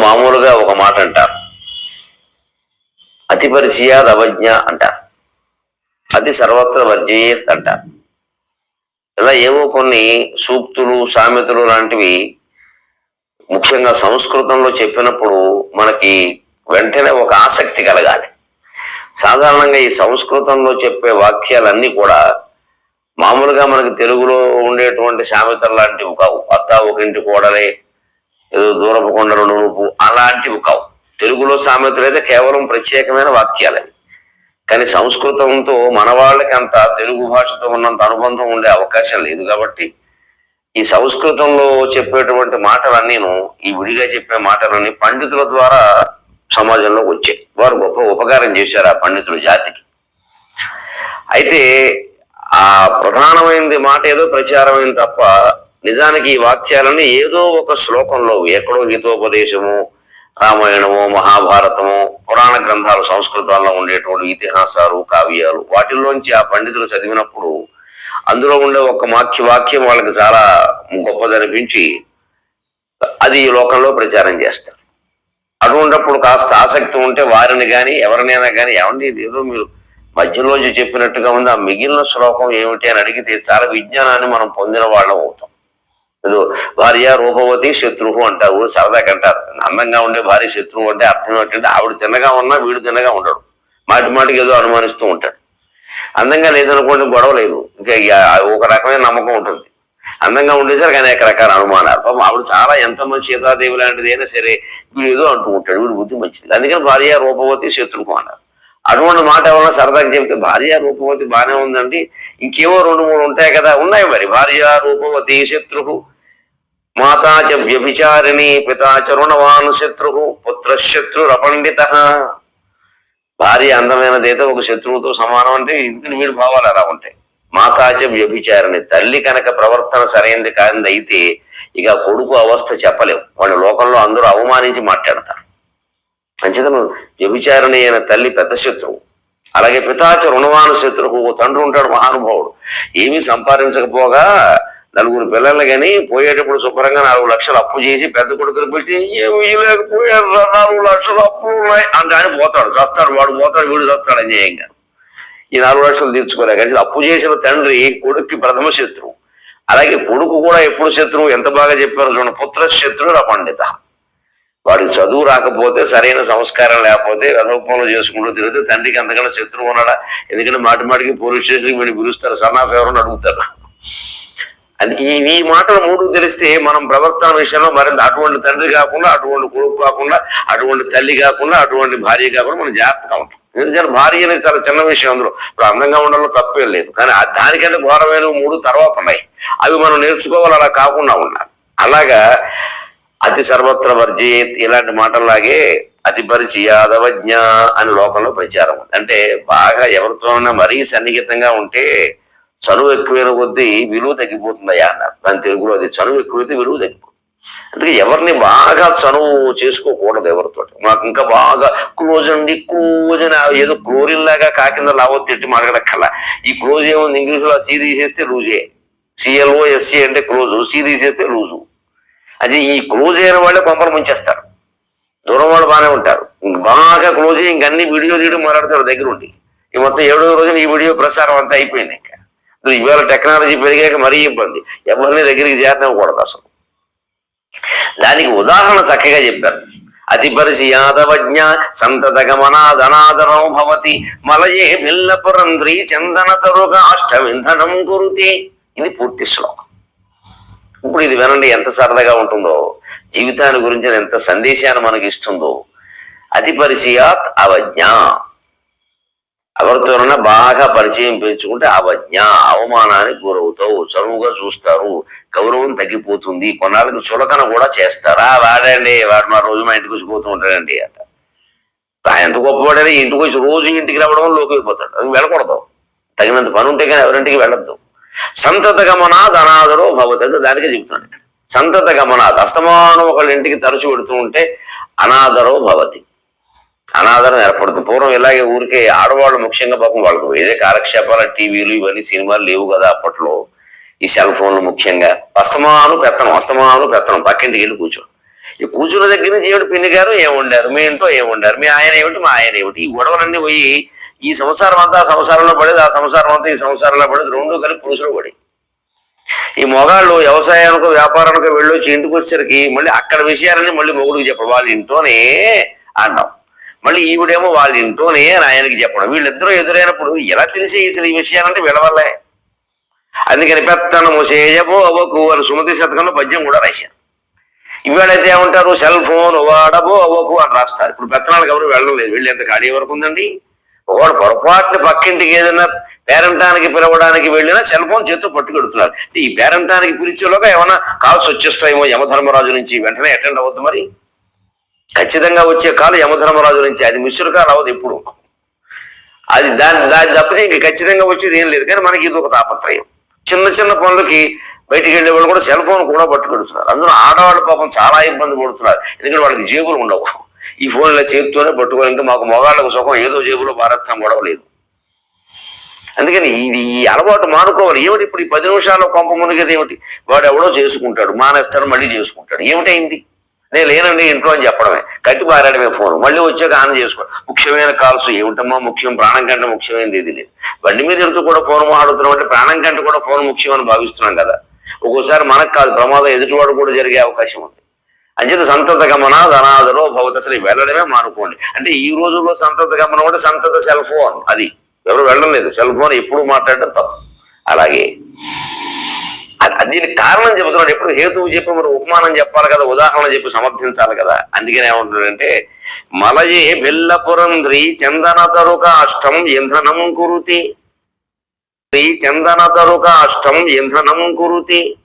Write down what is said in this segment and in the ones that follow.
మామూలుగా ఒక మాట అంటారు. అతి పరిచయాద్ అవజ్ఞ అంటారు. అతి సర్వత్ర వర్జయేత్ అంటారు. ఇలా ఏవో కొన్ని సూక్తులు సామెతలు లాంటివి ముఖ్యంగా సంస్కృతంలో చెప్పినప్పుడు మనకి వెంటనే ఒక ఆసక్తి కలగాలి. సాధారణంగా ఈ సంస్కృతంలో చెప్పే వాక్యాలన్నీ కూడా మామూలుగా మనకి తెలుగులో ఉండేటువంటి సామెతలు లాంటివి కావు. అత్త ఒకింటి కూడలే ఏదో దూరపు కొండలు నూపు అలాంటివి కావు. తెలుగులో సామెతలు అయితే కేవలం ప్రత్యేకమైన వాక్యాలని కానీ సంస్కృతంతో మన వాళ్ళకి అంత తెలుగు భాషతో ఉన్నంత అనుబంధం ఉండే అవకాశం లేదు కాబట్టి ఈ సంస్కృతంలో చెప్పేటువంటి మాటలన్నీను ఈ విడిగా చెప్పే మాటలన్నీ పండితుల ద్వారా సమాజంలోకి వచ్చాయి. వారు గొప్ప ఉపకారం చేశారు ఆ పండితుల జాతికి. అయితే ఆ ప్రధానమైనది మాట ఏదో ప్రచారమైంది తప్ప నిజానికి ఈ వాక్యాలని ఏదో ఒక శ్లోకంలో ఎక్కడో హితోపదేశము రామాయణము మహాభారతము పురాణ గ్రంథాలు సంస్కృతాల్లో ఉండేటువంటి ఇతిహాసాలు కావ్యాలు వాటిల్లోంచి ఆ పండితులు చదివినప్పుడు అందులో ఉండే ఒక వాక్య వాక్యం వాళ్ళకి చాలా గొప్పదనిపించి అది ఈ లోకంలో ప్రచారం చేస్తారు. అటువంటిప్పుడు కాస్త ఆసక్తి ఉంటే వారిని కానీ ఎవరినైనా కానీ ఎవరిని ఏదో మీరు మధ్యలోంచి చెప్పినట్టుగా ఉంది ఆ మిగిలిన శ్లోకం ఏమిటి అని అడిగితే చాలా విజ్ఞానాన్ని మనం పొందిన వాళ్ళం అవుతాం. భార్య రూపవతి శత్రువు అంటారు సరదాకి అంటారు. అందంగా ఉండే భార్య శత్రువు అంటే అర్థం ఏంటంటే ఆవిడ తిన్నగా ఉన్నా వీడు తిన్నగా ఉంటాడు మాటి మాటికి ఏదో అనుమానిస్తూ ఉంటాడు. అందంగా లేదనుకోండి గొడవ లేదు. ఇంకా ఒక రకమైన నమ్మకం ఉంటుంది. అందంగా ఉండేసరికి అనేక రకాల అనుమానాలు. పాపం ఆవిడ చాలా ఎంత మంచి సీతాదేవి లాంటిది అయినా సరే వీడు ఏదో అంటూ ఉంటాడు. వీడు బుద్ధి మంచిది. అందుకని భార్య రూపవతి శత్రువు అన్నారు. అటువంటి మాట వలన సరదాగా చెప్తే భార్య రూపవతి బాగానే ఉందండి. ఇంకేవో రెండు మూడు ఉంటాయి కదా ఉన్నాయి మరి. భార్య రూపవతి శత్రువు. మాతాచ వ్యభిచారిణి పితా చ రుణవాన్ శత్రు పుత్ర శత్రురపండిత భార్య అందమైనదైతే ఒక శత్రువుతో సమానం అంటే ఇది మీరు భావాలు అలా ఉంటాయి. మాతాచ వ్యభిచారిణి తల్లి కనుక ప్రవర్తన సరైనది కానిది అయితే ఇక కొడుకు అవస్థ చెప్పలేవు వాళ్ళ లోకంలో అందరూ అవమానించి మాట్లాడతారు. అంచేతను వ్యభిచారిణి అయిన తల్లి పెద్ద శత్రువు. అలాగే పితాచ రుణవాను శత్రువు ఓ తండ్రి ఉంటాడు మహానుభావుడు. ఏమీ సంపాదించకపోగా నలుగురు పిల్లలు కానీ పోయేటప్పుడు శుభ్రంగా నాలుగు లక్షలు అప్పు చేసి పెద్ద కొడుకుని పిలిచి ఏమీ లేకపోయారు నాలుగు లక్షలు అప్పులు ఉన్నాయి అంటే ఆయన పోతాడు చస్తాడు వాడు పోతాడు వీడు చస్తాడు అన్యాయంగా. ఈ నాలుగు లక్షలు తీర్చుకోలే కానీ అప్పు చేసిన తండ్రి కొడుక్కి ప్రథమ శత్రువు. అలాగే కొడుకు కూడా ఎప్పుడు శత్రువు? ఎంత బాగా చెప్పారో చూడండి. పుత్ర శత్రువు పండిత. వాడికి చదువు రాకపోతే సరైన సంస్కారం లేకపోతే రథోపంలో చేసుకుంటూ తిరిగితే తండ్రికి అంతకన్నా శత్రువు ఉన్నాడా? ఎందుకంటే మాటి మాటికి పోలీస్ స్టేషన్కి వీడిని పిలుస్తారు సన్నాఫ్ ఎవరని అడుగుతారు. అది ఈ ఈ మాటలు మూడు తెలిస్తే మనం ప్రవర్తన విషయంలో మరింత అటువంటి తండ్రి కాకుండా అటువంటి కొడుకు కాకుండా అటువంటి తల్లి కాకుండా అటువంటి భార్య కాకుండా మనం జాగ్రత్తగా ఉంటాం. ఎందుకంటే భార్య అనేది చాలా చిన్న విషయం అందులో. ఇప్పుడు అందంగా ఉండడంలో తప్పేం లేదు. కానీ దానికంటే ఘోరమైన మూడు తర్వాత ఉన్నాయి. అవి మనం నేర్చుకోవాలి అలా కాకుండా ఉండాలి. అలాగా అతి సర్వత్ర వర్జేత్ ఇలాంటి మాటల్లాగే అతి పరిచయాదవజ్ఞ అని లోకంలో ప్రచారం ఉంది. అంటే బాగా ఎవరితోనైనా మరీ సన్నిహితంగా ఉంటే చనువు ఎక్కువైన కొద్దీ విలువ తగ్గిపోతుందయ్యా అన్నారు. దాని తెలుగులో అది చనువు ఎక్కువైతే విలువ తగ్గిపోతుంది. అందుకే ఎవరిని బాగా చనువు చేసుకోకూడదు ఎవరితో మాకు ఇంకా బాగా క్లోజ్ అండి క్లోజ్ అని ఏదో క్లోరిన్ లాగా కాకింద లావో తిట్టి మాట్లాడక్కల ఈ క్లోజ్ ఏముంది? ఇంగ్లీష్లో సీ తీసేస్తే లూజే. C L O S E అంటే క్లోజు సీ తీసేస్తే లూజు. అది ఈ క్లోజ్ అయిన వాళ్ళే కొంపలు ముంచేస్తారు. దూరం వాళ్ళు బాగానే ఉంటారు. బాగా క్లోజ్ అయ్యి ఇంకన్నీ అన్ని వీడియో తీయడం మాట్లాడతారు దగ్గర ఉండి. ఈ మొత్తం ఏడో రోజున ఈ వీడియో ప్రసారం అంతా అయిపోయింది ఇంకా. ఇవాళ టెక్నాలజీ పెరిగాక మరీ ఇబ్బంది. ఎవరిని దగ్గరికి చేరనివ్వకూడదు అసలు. దానికి ఉదాహరణ చక్కగా చెప్పారు. అతి పరిచి యాదవజ్ఞ సంతత గమనాదనాదరం భవతి మలయే భిల్లపురంధ్రి చందన తరుగా అష్టవింధనం కురుతే. ఇది పూర్తి శ్లోకం. ఇప్పుడు ఇది వినండి ఎంత సరదాగా ఉంటుందో. జీవితాన్ని గురించి ఎంత సందేశాన్ని మనకి ఇస్తుందో అతి పరిచయాత్ అవజ్ఞ. ఎవరితోనైనా బాగా పరిచయం పెంచుకుంటే అవజ్ఞ అవమానానికి గురవుతావు చనువుగా చూస్తారు గౌరవం తగ్గిపోతుంది కొన్నాళ్ళకి చులకన కూడా చేస్తారా? వాడండి వాడు మా రోజు మా ఇంటికి వచ్చి పోతూ ఉంటాడండి అంట. ఎంత గొప్పవాడైనా ఇంటికి వచ్చి రోజు ఇంటికి రావడం లోకి అది వెళ్ళకూడదు. తగినంత పని ఉంటే కానీ ఎవరింటికి వెళ్ళొద్దు. సంతత గమనాద్ అనాథరో భవతది దానికే చెప్తాను సంతత గమనాద్ అస్తమానం ఒకళ్ళ ఇంటికి తరచు పెడుతూ ఉంటే అనాథరో భవతి. అనాదరం ఏర్పడుతుంది. పూర్వం ఇలాగే ఊరికే ఆడవాళ్ళు ముఖ్యంగా పాపం వాళ్ళకు ఏదే కాలక్షేపాల టీవీలు ఇవన్నీ సినిమాలు లేవు కదా అప్పట్లో. ఈ సెల్ ఫోన్లు ముఖ్యంగా. అస్తమాను పెత్తనం అస్తమాను పెత్తనం పక్కింటికి వెళ్ళి కూర్చోడు ఈ కూర్చున్న దగ్గర నుంచి ఏమిటి పిన్ని గారు ఏముండారు? మీ ఇంట్లో ఏముండారు? మీ ఆయన ఏమిటి? మా ఆయన ఏమిటి? ఈ గొడవలన్నీ పోయి ఈ సంసారం అంతా ఆ సంసారంలో పడేది ఆ సంసారం అంతా ఈ సంసారంలో పడేది రెండు కలిపి పురుషులు పడి. ఈ మొగాళ్ళు వ్యవసాయానికి వ్యాపారానికి వెళ్ళొచ్చి ఇంటికి వచ్చేసరికి మళ్ళీ అక్కడ విషయాలన్నీ మళ్ళీ మొగుడికి చెప్పడం. వాళ్ళ ఇంట్లోనే అంటాం మళ్ళీ ఈవిడేమో వాళ్ళ ఇంట్లోనే అని ఆయనకి చెప్పడం. వీళ్ళిద్దరూ ఎదురైనప్పుడు ఎలా తెలిసే అసలు ఈ విషయాలంటే వీళ్ళ వల్లే. అందుకని పెత్తనము చేయబో అవ్వకు అని సుమతి శతకంలో పద్యం కూడా రాశారు. ఇవాళైతే ఏమంటారు? సెల్ ఫోన్ వాడబో అవ్వకు అని రాస్తారు. ఇప్పుడు పెత్తనాలకు ఎవరు వెళ్ళడం లేదు. వెళ్ళి ఎంత ఖాళీ వరకు ఉందండి? ఒకడు పొరపాటున పక్కింటికి ఏదైనా పేరంటానికి పిలవడానికి వెళ్ళినా సెల్ ఫోన్ చేతితో పట్టుకెడుతున్నారు. ఈ పేరంటానికి పిలిచేలోగా ఏమైనా కాల్స్ వచ్చేస్తాయేమో యమధర్మరాజు నుంచి. వెంటనే అటెండ్ అవ్వద్దు మరి. ఖచ్చితంగా వచ్చే కాలు యమధర్మరాజు నుంచి. అది మిశ్రు కాలు అవ్వదు ఎప్పుడు. అది దాని దాని తప్పితే ఇంక ఖచ్చితంగా వచ్చేది ఏం లేదు. కానీ మనకి ఇది ఒక తాపత్రయం. చిన్న చిన్న పనులకి బయటికి వెళ్ళే వాళ్ళు కూడా సెల్ ఫోన్ కూడా పట్టుకెడుతున్నారు. అందులో ఆడవాళ్ళ పాపం చాలా ఇబ్బంది పడుతున్నారు. ఎందుకంటే వాళ్ళకి జేబులు ఉండవు. ఈ ఫోన్ ఇలా చేతితోనే పట్టుకోవాలి ఇంకా మాకు మొగాళ్ళకు సుఖం ఏదో జేబులో భారత్వం గొడవ లేదు. అందుకని ఇది ఈ అలవాటు మానుకోవాలి. ఏమిటి ఇప్పుడు ఈ పది నిమిషాల్లో కొంప మునిగేది ఏమిటి? వాడు ఎవడో చేసుకుంటాడు మానేస్తాడు మళ్ళీ చేసుకుంటాడు. ఏమిటైంది? నేను లేనండి ఇంట్లో అని చెప్పడమే. కట్టి పారాడమే ఫోన్. మళ్ళీ వచ్చాక ఆన్ చేసుకో. ముఖ్యమైన కాల్స్ ఏమిటమ్మా? ముఖ్యం ప్రాణం కంటే ముఖ్యమైనది ఇది లేదు. బండి మీద ఎడుతూ కూడా ఫోన్ మాట్లాడుతున్నాం అంటే ప్రాణం కంటే కూడా ఫోన్ ముఖ్యం అని భావిస్తున్నాం కదా. ఒక్కోసారి మనకు కాదు ప్రమాదం ఎదుటివాడు కూడా జరిగే అవకాశం ఉంది. అంచేత సంతత గమన ధనాదరో భవత. అసలు వెళ్ళడమే మానుకోండి. అంటే ఈ రోజుల్లో సంతత గమనం అంటే సంతత సెల్ ఫోన్ అది. ఎవరు వెళ్ళడం లేదు. సెల్ ఫోన్ ఎప్పుడు మాట్లాడడం తప్పు. అలాగే దీనికి కారణం చెబుతున్నాడు. ఎప్పుడు హేతువు చెప్పి మరి ఉపమానం చెప్పాలి కదా ఉదాహరణ చెప్పి సమర్థించాలి కదా. అందుకని ఏమంటున్నాడంటే మలయే బెల్లపురంధ్రి చందన తరుక అష్టం ఇంధనం కురుతి. శ్రీ చందన తరుక అష్టం ఇంధనం కురుతి.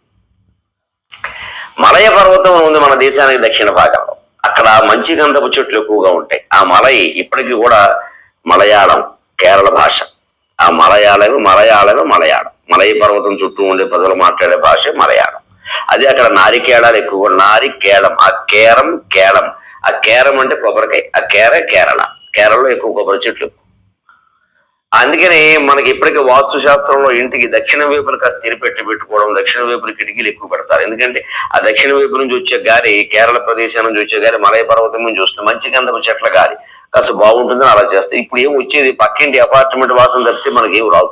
మలయ పర్వతం ఉంది మన దేశానికి దక్షిణ భాగంలో. అక్కడ మంచి గంధపు చెట్లు ఎక్కువగా ఉంటాయి. ఆ మలై ఇప్పటికీ కూడా మలయాళం కేరళ భాష. ఆ మలయాళమే మలయాళమే మలయాళం. మలయ పర్వతం చుట్టూ ఉండే ప్రజలు మాట్లాడే భాష మలయాళం. అది అక్కడ నారికేళాలు ఎక్కువ నారికేళం ఆ కేరం కేళం ఆ కేరం అంటే కొబ్బరికాయ. ఆ కేర కేరళ. కేరళలో ఎక్కువ కొబ్బరి చెట్లు. ఎక్కువ. అందుకని మనకి ఇప్పటికీ వాస్తు శాస్త్రంలో ఇంటికి దక్షిణ వైపున కాస్త తినిపెట్టి పెట్టుకోవడం దక్షిణ వైపున కిటికీలు ఎక్కువ పెడతారు. ఎందుకంటే ఆ దక్షిణ వైపు నుంచి వచ్చే గాలి కేరళ ప్రదేశం నుంచి వచ్చే గాలి మలయ పర్వతం నుంచి వస్తుంది మంచి గంధపు చెట్ల గాలి. కాస్త బాగుంటుందని అలా చేస్తాయి ఇప్పుడు ఏం వచ్చేది? పక్కింటి అపార్ట్మెంట్ వాసన తప్పితే మనకి ఏం రాదు.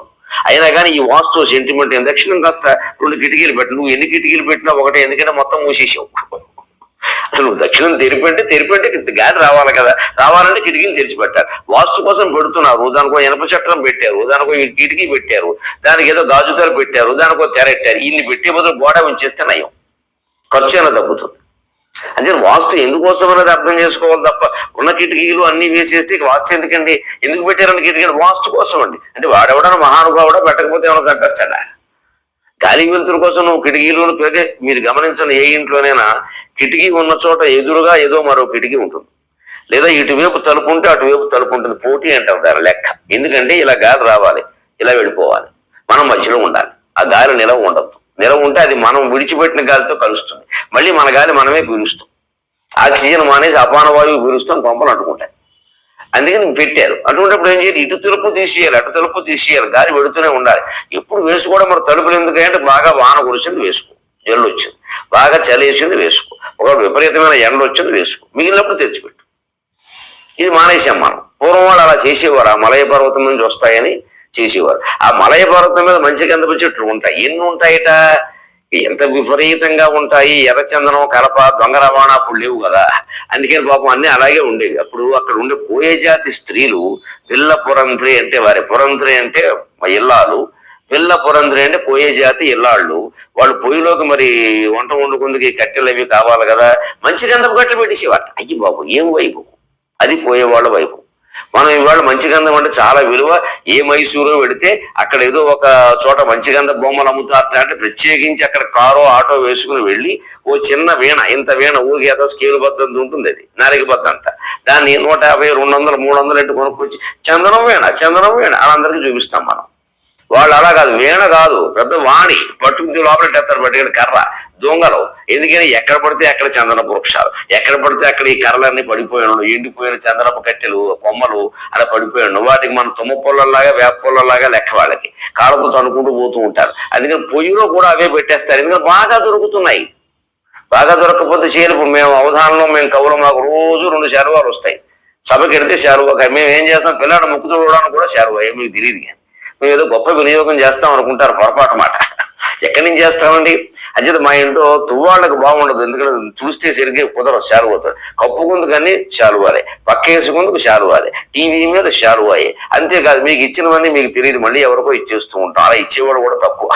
అయినా కానీ ఈ వాస్తు సెంటిమెంట్ దక్షిణం కాస్త రెండు కిటికీలు పెట్టు. నువ్వు ఎన్ని కిటికీలు పెట్టినా ఒకటే ఎందుకంటే మొత్తం మూసేసావు. అసలు దక్షిణం తెరిపంటే తెరిపంటే గాలి రావాలి కదా. రావాలంటే కిటికీని తెరిచి పెట్టారు వాస్తు కోసం పెడుతున్నారు. దానికో ఇనప చట్టం పెట్టారు. దానికో కిటికీ పెట్టారు. దానికి ఏదో గాజుతాలు పెట్టారు. దానికో తెరెట్టారు. ఇన్ని పెట్టే బదులు గోడ ఉంచేస్తే నయం. ఖర్చు అయినా తగ్గుతుంది. అంటే వాస్తు ఎందుకోసం అనేది అర్థం చేసుకోవాలి తప్ప ఉన్న కిటికీలు అన్ని వేసేస్తే వాస్తు ఎందుకండి? ఎందుకు పెట్టారని కిటికీ వాస్తు కోసం అండి అంటే వాడెవడన్నా మహానుభావుడా పెట్టకపోతే ఏమైనా చంపేస్తాడా గాలి వెలుతురు కోసం నువ్వు కిటికీలోను పెరిగే మీరు గమనించండి ఏ ఇంట్లోనైనా కిటికీ ఉన్న చోట ఎదురుగా ఏదో మరో కిటికీ ఉంటుంది. లేదా ఇటువైపు తలుపు ఉంటే అటువైపు తలుపు ఉంటుంది. పోటీ అంటారు దాని లెక్క. ఎందుకంటే ఇలా గాలి రావాలి ఇలా వెళ్ళిపోవాలి. మనం మధ్యలో ఉండాలి. ఆ గాలి నిలవ ఉండద్దు. నిలవ ఉంటే అది మనం విడిచిపెట్టిన గాలితో కలుస్తుంది. మళ్ళీ మన గాలి మనమే పీలుస్తాం ఆక్సిజన్ మానేసి అపాన వాయువు పీలుస్తాం కొంపలు అంటుకుంటాయి. అందుకని పెట్టారు. అటువంటిప్పుడు ఏం చేయాలి? ఇటు తలుపు తీసేయాలి అటు తలుపు తీసేయాలి గాలి పెడుతూనే ఉండాలి. ఎప్పుడు వేసుకోవడం మరి తలుపులు ఎందుకంటే బాగా వాన కురిసింది వేసుకో జల్లు వచ్చింది. బాగా చలి వేసింది వేసుకో. ఒక విపరీతమైన ఎండ వచ్చింది వేసుకో. మిగిలినప్పుడు తెచ్చిపెట్టు. ఇది మానేసాం మనం. పూర్వం వాళ్ళు అలా చేసేవారు. ఆ మలయ పర్వతం నుంచి వస్తాయని చేసేవారు. ఆ మలయ పర్వతం మీద మంచి గంధపు చెట్లు ఉంటాయి. ఎన్ని ఉంటాయట? ఎంత విపరీతంగా ఉంటాయి. ఎర్రచందనం కలప దొంగ రవాణా అప్పుడు లేవు కదా. అందుకని పాపం అన్ని అలాగే ఉండేవి. అప్పుడు అక్కడ ఉండే కోయ జాతి స్త్రీలు పిల్ల పురంధ్రి అంటే వారి. పురంధ్రి అంటే ఇల్లాలు. పిల్ల పురంధ్రి అంటే కోయ జాతి ఇల్లాళ్ళు. వాళ్ళు పొయ్యిలోకి మరి వంట వండుకుందుకు కట్టెలు అవి కావాలి కదా. మంచి గంధపు కట్టెలు పెట్టేసేవాళ్ళు. అయ్యి బాబు ఏం వైపు? అది పోయేవాళ్ళ వైపు. మనం ఇవాళ మంచి గంధం అంటే చాలా విలువ. ఏ మైసూరు పెడితే అక్కడ ఏదో ఒక చోట మంచి గంధ బొమ్మలు అమ్ముతారట అంటే ప్రత్యేకించి అక్కడ కారో ఆటో వేసుకుని వెళ్ళి ఓ చిన్న వీణ ఇంత వీణ ఊగేత స్కేల్ బద్దంత ఉంటుంది అది నాలుగు బద్దంత దాన్ని నూట యాభై రెండు వందలు మూడు వందలు ఎట్టు కొనుక్కొచ్చి చందనం వీణ చందనం వీణ అందరికి చూపిస్తాం మనం. వాళ్ళు అలా కాదు వీణ కాదు పెద్ద వాణి. పట్టుకుని లోపల ఎత్తారు పట్టుకుని కర్ర. దొంగలు. ఎందుకని? ఎక్కడ పడితే అక్కడ చందనపు వృక్షాలు. ఎక్కడ పడితే అక్కడ ఈ కర్రలన్నీ పడిపోయాను ఎండిపోయిన చందనపు కట్టెలు కొమ్మలు అలా పడిపోయాను వాటికి మన తుమ్మ పొల్లలాగా వేప పొల్లలాగా లెక్క వాళ్ళకి. కాళ్ళతో తనుకుంటూ పోతూ ఉంటారు. అందుకని పొయ్యిలో కూడా అవే పెట్టేస్తారు. ఎందుకంటే బాగా దొరుకుతున్నాయి. బాగా దొరకకపోతే చీరలు ఇప్పుడు మేము అవధానంలో మేము కవులు మాకు రోజు రెండు శాలువాలు వస్తాయి. సభకి వెడితే శాలువా? మేము ఏం చేస్తాం? పిల్లాడు ముక్కు చూడడానికి కూడా శారువా ఏమీ మీకు తెలియదు కానీ మేము ఏదో గొప్ప వినియోగం చేస్తాం అనుకుంటారు పొరపాటు మాట. ఎక్కడి నుంచి చేస్తామండి? అంచేత మా ఇంట్లో తువ్వాళ్ళకి బాగుండదు. ఎందుకంటే చూస్తే సరిగ్గా కుదరదు. శాలువతో కప్పుకుందుకు కానీ శాలువాలే పక్క వేసుకుందుకు శాలువాలే టీవీ మీద శాలువాయే అంతేకాదు మీకు ఇచ్చినవన్నీ మీకు తెలియదు. మళ్ళీ ఎవరికో ఇచ్చేస్తూ ఉంటాం అలా ఇచ్చేవాడు కూడా తక్కువ.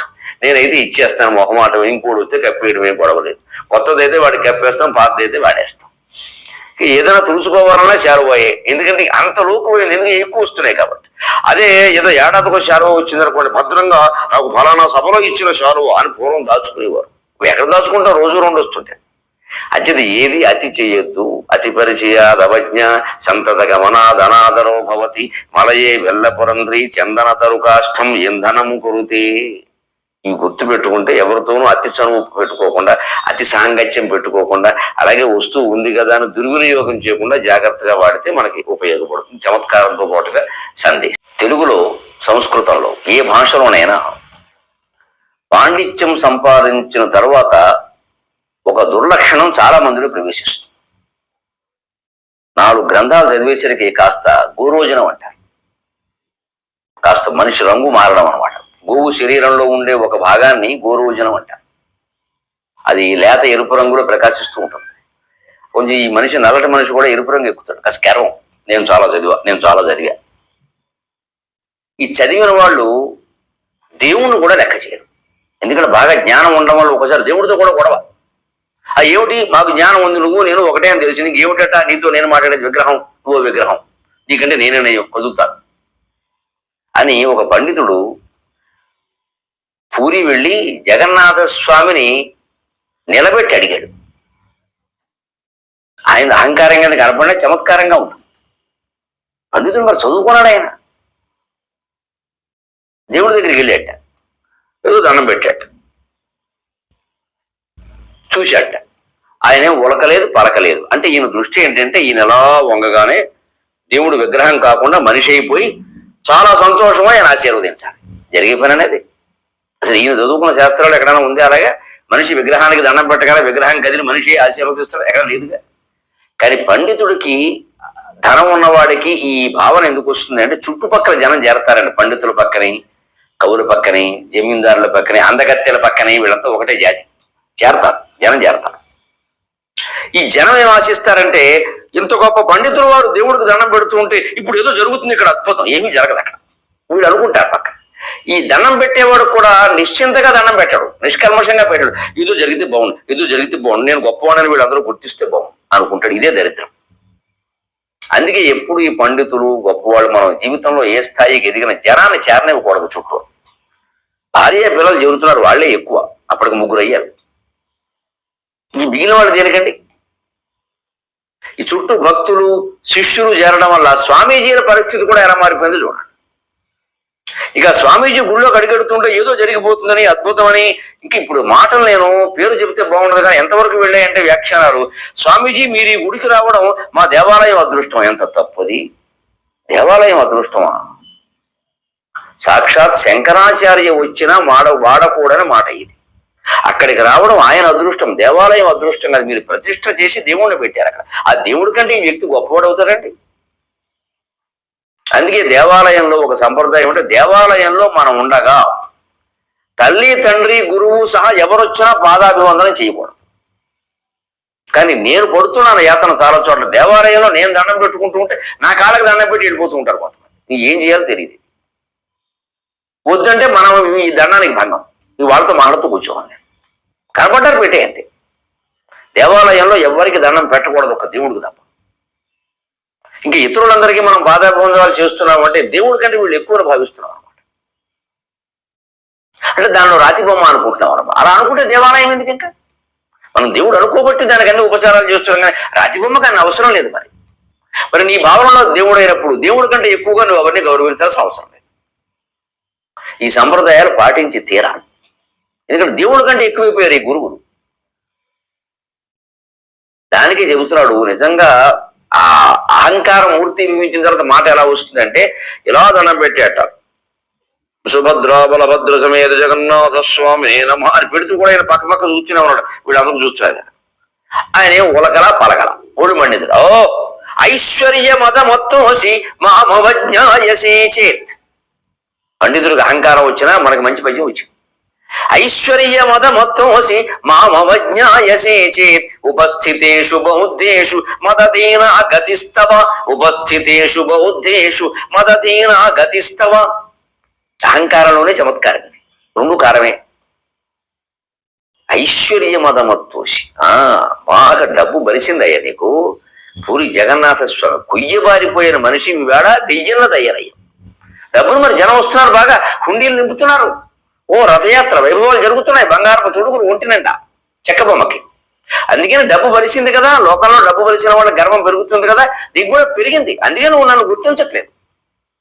నేనైతే ఇచ్చేస్తాను మొహమాటం. ఇంకోటి వస్తే కప్పేయడం ఏం గొడవలేదు కొత్తదైతే వాడికి కప్పేస్తాం పాతదైతే వాడేస్తాం. ఏదైనా తుడుచుకోవాలన్నా శాలువాయే ఎందుకంటే అంత లోకుపోయింది ఎందుకంటే ఎక్కువ వస్తున్నాయి కాబట్టి. అదే ఏదో ఏడాదికో శాలువ వచ్చింది అనుకోండి భద్రంగా నాకు ఫలానా సభలో ఇచ్చిన శాలువ అని పూర్వం దాచుకునేవారు. ఎక్కడ దాచుకుంటా రోజు రెండు వస్తుంటే. అతిది ఏది? అతి చేయొద్దు. అతి పరిచయాదవజ్ఞ సంతత గమనాదనాదరో భవతి మలయే వెల్లపురంద్రి చందన తరుకాష్టం ఇంధనము కొరుతే. ఇవి గుర్తు పెట్టుకుంటే ఎవరితోనూ అతి చనువు పెట్టుకోకుండా అతి సాంగత్యం పెట్టుకోకుండా అలాగే వస్తువు ఉంది కదా అని దుర్వినియోగం చేయకుండా జాగ్రత్తగా వాడితే మనకి ఉపయోగపడుతుంది. చమత్కారంతో పాటుగా సంధి. తెలుగులో సంస్కృతంలో ఏ భాషలోనైనా పాండిత్యం సంపాదించిన తర్వాత ఒక దుర్లక్షణం చాలా మందిలో ప్రవేశిస్తుంది. నాలుగు గ్రంథాలు చదివేసరికి కాస్త గోరోజనం అంటారు. కాస్త మనిషి రంగు మారడం అనమాట గోవు శరీరంలో ఉండే ఒక భాగాన్ని గోరోజనం అంటారు. అది లేత ఎరుపు రంగులో ప్రకాశిస్తూ ఉంటుంది. కొంచెం ఈ మనిషి నల్లటి మనిషి కూడా ఎరుపు రంగు ఎక్కుతాడు. కస్కరం నేను చాలా చదివా నేను చాలా చదివా. ఈ చదివిన వాళ్ళు దేవుణ్ణి కూడా లెక్క చేయరు. ఎందుకంటే బాగా జ్ఞానం ఉండడం వల్ల ఒకసారి దేవుడితో కూడా గొడవ. ఆ ఏమిటి? మాకు జ్ఞానం ఉంది. నువ్వు నేను ఒకటే అని తెలిసి నీకు ఏమిటట నీతో నేను మాట్లాడేది విగ్రహం. నువ్వు విగ్రహం. నీకంటే నేనే నేను అని ఒక పండితుడు పూరి వెళ్ళి జగన్నాథ స్వామిని నిలబెట్టి అడిగాడు. ఆయన అహంకారం కింద కనపడినా చమత్కారంగా ఉంటుంది పండితుడు మరి చదువుకున్నాడు ఆయన. దేవుడి దగ్గరికి వెళ్ళాట ఏదో దండం పెట్టాట చూశాట ఆయన ఏం ఉలకలేదు పలకలేదు. అంటే ఈయన దృష్టి ఏంటంటే ఈయన ఎలా వంగగానే దేవుడు విగ్రహం కాకుండా మనిషి అయిపోయి చాలా సంతోషమో ఆయన ఆశీర్వదించాలి. జరిగే పని అనేది. అసలు ఈయన చదువుకున్న శాస్త్రాలు ఎక్కడైనా ఉంది? అలాగే మనిషి విగ్రహానికి దండం పెట్టగానే విగ్రహం కదిలి మనిషి ఆశీర్వదిస్తాడు? ఎక్కడ లేదుగా. కానీ పండితుడికి ధనం ఉన్నవాడికి ఈ భావన ఎందుకు వస్తుంది అంటే చుట్టుపక్కల జనం చేరతారండి పండితుల పక్కనే కవుల పక్కని జమీందారుల పక్కనే అందగత్తెల పక్కనే వీళ్ళంతా ఒకటే జాతి. చేరతారు. జనం చేరతారు. ఈ జనం ఏం ఆశిస్తారంటే ఇంత గొప్ప పండితులు వారు దేవుడికి దండం పెడుతూ ఉంటే ఇప్పుడు ఏదో జరుగుతుంది ఇక్కడ అద్భుతం. ఏమీ జరగదు అక్కడ. వీళ్ళు అనుకుంటారు పక్క ఈ దండం పెట్టేవాడు కూడా నిశ్చింతగా దండం పెట్టాడు. నిష్కల్మషంగా పెట్టాడు. ఇదో జరిగితే బాగుండు ఏదో జరిగితే బాగుండు. నేను గొప్పవాడని వీళ్ళందరూ గుర్తిస్తే బాగుండు అనుకుంటాడు. ఇదే దరిద్రం. అందుకే ఎప్పుడు ఈ పండితులు గొప్పవాళ్ళు మనం జీవితంలో ఏ స్థాయికి ఎదిగిన జనాన్ని చేరనివ్వకూడదు చుట్టూ. భార్య పిల్లలు చెబుతున్నారు వాళ్ళే ఎక్కువ. అప్పటికి ముగ్గురు అయ్యారు. ఈ మిగిలిన వాళ్ళు దేనికండి? ఈ చుట్టూ భక్తులు శిష్యులు చేరడం వల్ల స్వామీజీల పరిస్థితి కూడా ఎలా మారిపోయింది చూడండి. ఇక స్వామీజీ గుళ్ళో కడిగెడుతుంటే ఏదో జరిగిపోతుందని అద్భుతమని ఇంక ఇప్పుడు మాటలు నేను పేరు చెబితే బాగుండదు కానీ ఎంతవరకు వెళ్ళాయంటే వ్యాఖ్యానాలు. స్వామీజీ మీరు ఈ గుడికి రావడం మా దేవాలయం అదృష్టం. ఎంత తప్పది? దేవాలయం అదృష్టమా? సాక్షాత్ శంకరాచార్య వచ్చినా మాడ వాడకూడని మాట ఇది. అక్కడికి రావడం ఆయన అదృష్టం దేవాలయం అదృష్టం కాదు. మీరు ప్రతిష్ట చేసి దేవుణ్ణి పెట్టారు అక్కడ. ఆ దేవుడి కంటే ఈ వ్యక్తి గొప్పవాడు అవుతారండి అందుకే దేవాలయంలో ఒక సంప్రదాయం అంటే దేవాలయంలో మనం ఉండగా తల్లి తండ్రి గురువు సహా ఎవరొచ్చినా పాదాభివందనం చేయకూడదు. కానీ నేను పడుతున్నాను యాతన చాలా చోట్ల దేవాలయంలో నేను దండం పెట్టుకుంటూ ఉంటే నా కాళ్ళకి దండం పెట్టి వెళ్ళిపోతూ ఉంటారు కొంతమంది. ఏం చేయాలో తెలియదు. వద్దంటే మనం ఈ దండానికి భంగం. ఈ వాళ్ళతో మాట్లాడుతూ కూర్చోవాలి నేను. కనపడ్డారు పెట్టే అంతే. దేవాలయంలో ఎవరికి దండం పెట్టకూడదు ఒక దేవుడికి తప్ప. ఇంకా ఇతరులందరికీ మనం బాధాబంధాలు చేస్తున్నాం అంటే దేవుడి కంటే వీళ్ళు ఎక్కువ భావిస్తున్నాం అనమాట అంటే దానిలో రాతి బొమ్మ అనుకుంటున్నాం అనమాట అలా అనుకుంటే దేవాలయం ఎందుకు ఇంకా? మనం దేవుడు అనుకోబట్టి దానికన్నీ ఉపచారాలు చేస్తున్నాం కానీ రాతి బొమ్మ కానీ అవసరం లేదు మరి. మరి నీ భావనలో దేవుడు అయినప్పుడు దేవుడి కంటే ఎక్కువగా నువ్వు అవన్నీ గౌరవించాల్సిన అవసరం లేదు. ఈ సంప్రదాయాలు పాటించి తీరాలి. ఎందుకంటే దేవుడి కంటే ఎక్కువైపోయారు ఈ గురువులు. దానికి చెబుతున్నాడు నిజంగా ఆ అహంకారం మూర్తి మించిన తర్వాత మాట ఎలా వస్తుందంటే ఇలా దండం పెట్టేట. సుభద్ర బలభద్ర సమేత జగన్నాథ స్వామి నమ అని పెడుతూ కూడా ఆయన పక్క పక్క చూస్తూనే ఉన్నాడు. వీళ్ళందరూ చూస్తున్నారు కదా ఆయన ఏం ఉలకల పలకల ఒళ్ళు మండిది. ఓ ఐశ్వర్య మత మొత్తోసి మామవజ్ఞాయసి చేత్ పండితుడికి అహంకారం వచ్చినా మనకి మంచి పద్యం వచ్చింది. ఐశ్వర్య మద మొత్తోసి మామవజ్ఞాయసే చేత్ ఉపస్థితేషు బౌద్ధేషు మదదీన గతిస్తవ ఉపస్థితేషు బౌద్ధేషు మదదీన గతిస్తవ అహంకారంలోనే చమత్కారం ఇది రెండు కారమే ఐశ్వర్య మదమత్తోషి ఆ బాగా డబ్బు బలిసిందయ్యా నీకు పూరి జగన్నాథ స్వామి కొయ్యబారిపోయిన మనిషి వేళ దెయ్యంలో తయారయ్యా డబ్బులు మరి జనం వస్తున్నారు బాగా హుండీలు నింపుతున్నారు ఓ రథయాత్ర వైభవాలు జరుగుతున్నాయి. బంగారపు తొడుగులు ఒంటినంట చెక్క బొమ్మకి అందుకని డబ్బు బలిసింది కదా. లోకంలో డబ్బు బలిసిన వాళ్ళ గర్వం పెరుగుతుంది కదా. నీకు కూడా పెరిగింది. అందుకే నువ్వు నన్ను గుర్తించట్లేదు.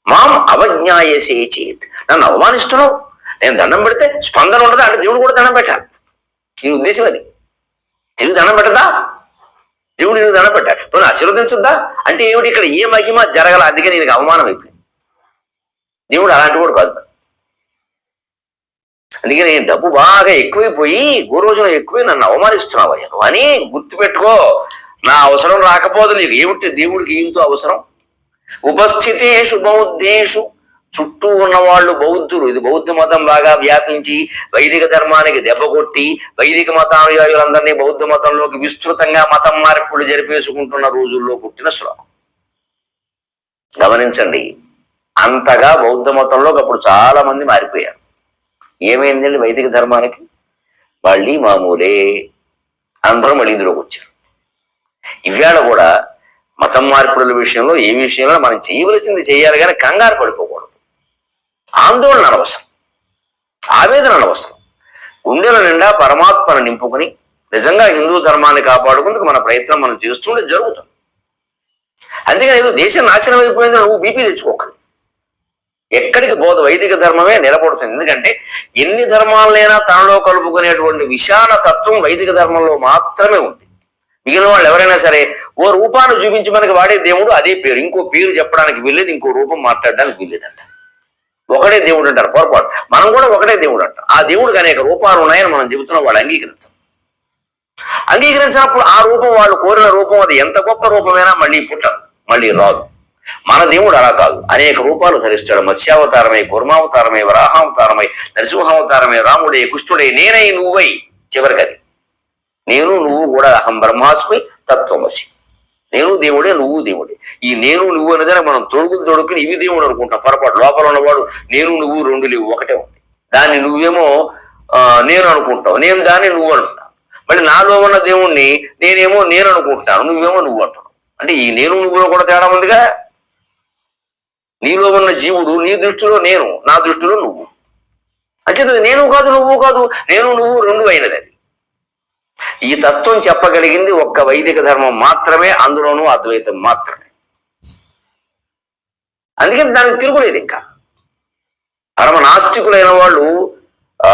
మాం అవజ్ఞాయసే చేత్. నన్ను అవమానిస్తున్నావు. నేను దండం పెడితే స్పందన ఉండదు? అంటే దేవుడు కూడా దండం పెట్టాలి. నీ ఉద్దేశం అది. దేవుడు దండం పెట్టదా? దేవుడు నేను దండం పెట్టాలి నువ్వు ఆశీర్వదించద్దా? అంటే ఏమిటి? ఇక్కడ ఏ మహిమ జరగల? అందుకే నీకు అవమానం అయిపోయింది దేవుడు అలాంటి కూడా కాదు. అందుకే నేను డబ్బు బాగా ఎక్కువైపోయి గురోజున ఎక్కువై నన్ను అవమానిస్తున్నావయ్యా. నువ్వు అని గుర్తుపెట్టుకో నా అవసరం రాకపోదు నీకు ఏమిటి దేవుడికి ఏంతో అవసరం? ఉపస్థితేషు బౌద్ధేషు చుట్టూ ఉన్న వాళ్ళు బౌద్ధులు. ఇది బౌద్ధ మతం బాగా వ్యాపించి వైదిక ధర్మానికి దెబ్బ కొట్టి వైదిక మతానుయాయులందరినీ బౌద్ధ మతంలోకి విస్తృతంగా మతం మార్పులు జరిపేసుకుంటున్న రోజుల్లో పుట్టిన శ్లోకం. గమనించండి అంతగా బౌద్ధ మతంలోకి అప్పుడు చాలా మంది మారిపోయారు. ఏమైందండి వైదిక ధర్మానికి? మళ్ళీ మామూలే అందరూ మళ్ళీ ఇందులోకి వచ్చారు. ఇవాళ కూడా మతం మార్పుల విషయంలో ఏ విషయంలో మనం చేయవలసింది చేయాలి కానీ కంగారు పడిపోకూడదు. ఆందోళన అనవసరం. ఆవేదన అనవసరం. గుండెల నిండా పరమాత్మను నింపుకుని నిజంగా హిందూ ధర్మాన్ని కాపాడుకుందుకు మన ప్రయత్నం మనం చేస్తుంటే జరుగుతుంది. అందుకని ఏదో దేశం నాశనం అయిపోయింది నువ్వు బీపీ తెచ్చుకోక. ఎక్కడికి పోదు వైదిక ధర్మమే నిలబడుతుంది. ఎందుకంటే ఎన్ని ధర్మాలైనా తనలో కలుపుకునేటువంటి విశాల తత్వం వైదిక ధర్మంలో మాత్రమే ఉంది. మిగిలిన వాళ్ళు ఎవరైనా సరే ఓ రూపాన్ని చూపించి మనకి వాడే దేవుడు అదే పేరు. ఇంకో పేరు చెప్పడానికి వీల్లేదు ఇంకో రూపం మాట్లాడడానికి వీల్లేదంట. ఒకడే దేవుడు అంటారు పొరపాటు. మనం కూడా ఒకటే దేవుడు అంట. ఆ దేవుడికి అనేక రూపాలు ఉన్నాయని మనం చెబుతున్నాం వాళ్ళు అంగీకరించం అంగీకరించినప్పుడు ఆ రూపం వాళ్ళు కోరిన రూపం అది ఎంత గొప్ప రూపమైనా మళ్ళీ పుట్టదు మళ్ళీ రాదు. మన దేవుడు అలా కాదు. అనేక రూపాలు ధరిస్తాడు. మత్స్యావతారమై కుర్మావతారమై వరాహావతారమై నరసింహావతారమై రాముడే కుష్ఠుడే నేనై నువ్వై చివరికి అది నేను నువ్వు కూడా అహం బ్రహ్మాస్మి తత్వమసి. నేను దేవుడే నువ్వు దేవుడే. ఈ నేను నువ్వు అనేది మనం తొడుగులు తొడుక్కుని ఇవి దేవుడు అనుకుంటాం పొరపాటు లోపల ఉన్నవాడు నేను నువ్వు రెండు లేవు ఒకటే ఉంది. దాన్ని నువ్వేమో నేను అనుకుంటావు నేను దాన్ని నువ్వు అంటున్నావు మళ్ళీ నాలో ఉన్న దేవుణ్ణి నేనేమో నేను అనుకుంటున్నాను. నువ్వేమో నువ్వు అంటున్నావు. అంటే ఈ నేను నువ్వులో కూడా తేడా ఉందిగా? నీలో ఉన్న జీవుడు నీ దృష్టిలో నేను నా దృష్టిలో నువ్వు. అంచేత నేను కాదు నువ్వు కాదు నేను నువ్వు రెండు అయినది అది. ఈ తత్వం చెప్పగలిగింది ఒక్క వైదిక ధర్మం మాత్రమే అందులోనూ అద్వైతం మాత్రమే. అందుకని దానికి తిరుగులేదు ఇంకా. పరమ నాస్తికులైన వాళ్ళు ఆ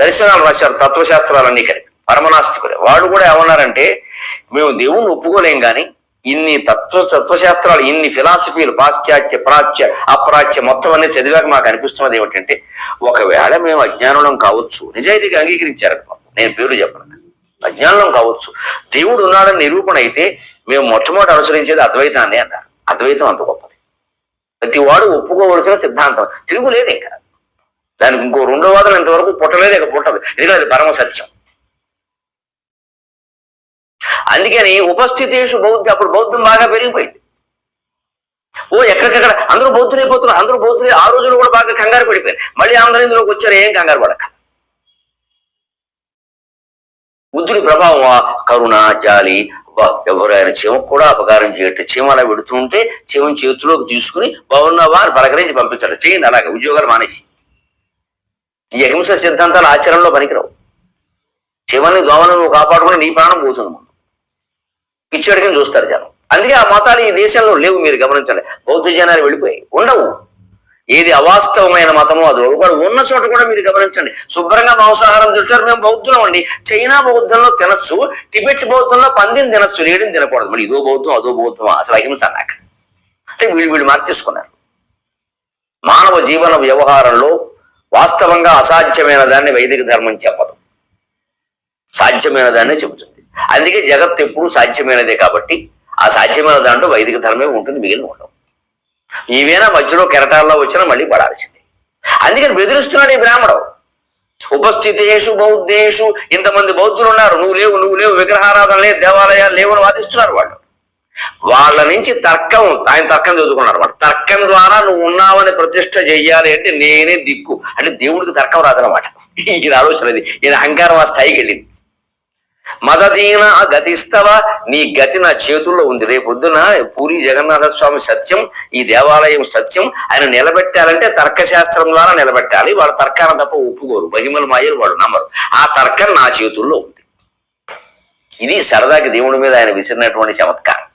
దర్శనాలు రాశారు తత్వశాస్త్రాలన్నీ కలిపి. పరమనాస్తికులే. వాళ్ళు కూడా ఏమన్నారంటే మేము దేవుణ్ణి ఒప్పుకోలేం కానీ ఇన్ని తత్వ తత్వశాస్త్రాలు ఇన్ని ఫిలాసఫీలు పాశ్చాత్య ప్రాచ్య అప్రాచ్య మొత్తం అన్ని చదివాక మాకు అనిపిస్తున్నది ఏమిటంటే ఒకవేళ మేము అజ్ఞానులం కావచ్చు నిజాయితీగా అంగీకరించారు పాపం. నేను పేరు చెప్పను. అజ్ఞానం కావచ్చు. దేవుడు ఉన్నాడని నిరూపణ అయితే మేము మొట్టమొదటి అనుసరించేది అద్వైతాన్ని అన్నారు. అద్వైతం అంత గొప్పది. ప్రతి వాడు ఒప్పుకోవలసిన సిద్ధాంతం. తిరుగులేదు ఇంకా. దానికి ఇంకో రెండో వాదన ఇంతవరకు పుట్టలేదు ఇక పుట్టదు. ఎందుకంటే అది పరమ సత్యం. అందుకని ఉపస్థితేషు బౌద్ధ అప్పుడు బౌద్ధం బాగా పెరిగిపోయింది. ఓ ఎక్కడికక్కడ అందరూ బౌద్ధులైపోతున్నారు అందరూ బౌద్ధులే. ఆ రోజులు కూడా బాగా కంగారు పడిపోయారు. మళ్ళీ ఆంధ్ర ఇందులోకి వచ్చారు ఏం కంగారు పడక బుద్ధుడి ప్రభావం కరుణ జాలి అబ్బా, ఎవరైనా చీమకు కూడా అపకారం చేయట్టు చీమ అలా పెడుతుంటే చీమని చేతిలోకి తీసుకుని బాగున్నావా అని పలకరించి పంపించడం చేయండి అలాగే ఉద్యోగాలు మానేసి. ఈ అహింస సిద్ధాంతాలు ఆచరణలో పనికిరావు. చీమల్ని దోమలను కాపాడుకుని నీ ప్రాణం పోతుంది. ముందు చూస్తారు జనం. అందుకే ఆ మతాలు ఈ దేశంలో లేవు మీరు గమనించండి. బౌద్ధ జనాలు వెళ్ళిపోయాయి. ఉండవు. ఏది అవాస్తవమైన మతమో అది ఒకడు ఉన్న చోట కూడా మీరు గమనించండి. శుభ్రంగా మాంసాహారం తింటారు. మేము బౌద్ధులం అండి. చైనా బౌద్ధంలో తినచ్చు. టిబెట్ బౌద్ధంలో పందిని తినచ్చు. లేడిని తినకూడదు. మరి ఇదో బౌద్ధం అదో బౌద్ధం. అసలు అహింస అన్నాక అంటే వీళ్ళు వీళ్ళు మార్చేసుకున్నారు. మానవ జీవన వ్యవహారంలో వాస్తవంగా అసాధ్యమైన దాన్ని వైదిక ధర్మం చెప్పదు. సాధ్యమైన దాన్నే చెబుతుంది. అందుకే జగత్ ఎప్పుడు సాధ్యమైనదే కాబట్టి ఆ సాధ్యమైన దాంట్లో వైదిక ధర్మే ఉంటుంది మిగిలిన ఉండవు. ఈవేనా మధ్యలో కెరటాల్లో వచ్చినా మళ్ళీ పడాల్సిందే. అందుకని బెదిరిస్తున్నాడు ఈ బ్రాహ్మణం ఉపస్థితేషు బౌద్ధేషు ఇంతమంది బౌద్ధులు ఉన్నారు నువ్వు లేవు నువ్వు లేవు విగ్రహారాధన లేవు దేవాలయాలు లేవు అని వాదిస్తున్నారు వాళ్ళు. వాళ్ళ నుంచి తర్కం ఆయన తర్కం చదువుకున్నారు అనమాట తర్కం ద్వారా నువ్వు ఉన్నావని ప్రతిష్ట చెయ్యాలి అంటే నేనే దిక్కు. అంటే దేవుడికి తర్కం రాదనమాట ఈ ఆలోచన ఇది. ఈయన అహంకారం ఆ స్థాయికి వెళ్ళింది. మదదీన గతిస్తవ నీ గతి నా చేతుల్లో ఉంది. రేపొద్దున పూరి జగన్నాథ స్వామి సత్యం ఈ దేవాలయం సత్యం ఆయన నిలబెట్టాలంటే తర్కశాస్త్రం ద్వారా నిలబెట్టాలి. వాళ్ళ తర్కాన్ని తప్ప ఒప్పుకోరు. మహిమల మాయలు వాళ్ళు నమ్మరు. ఆ తర్కం నా చేతుల్లో ఉంది. ఇది సరదాకి దేవుడి మీద ఆయన విసిరినటువంటి చమత్కారం.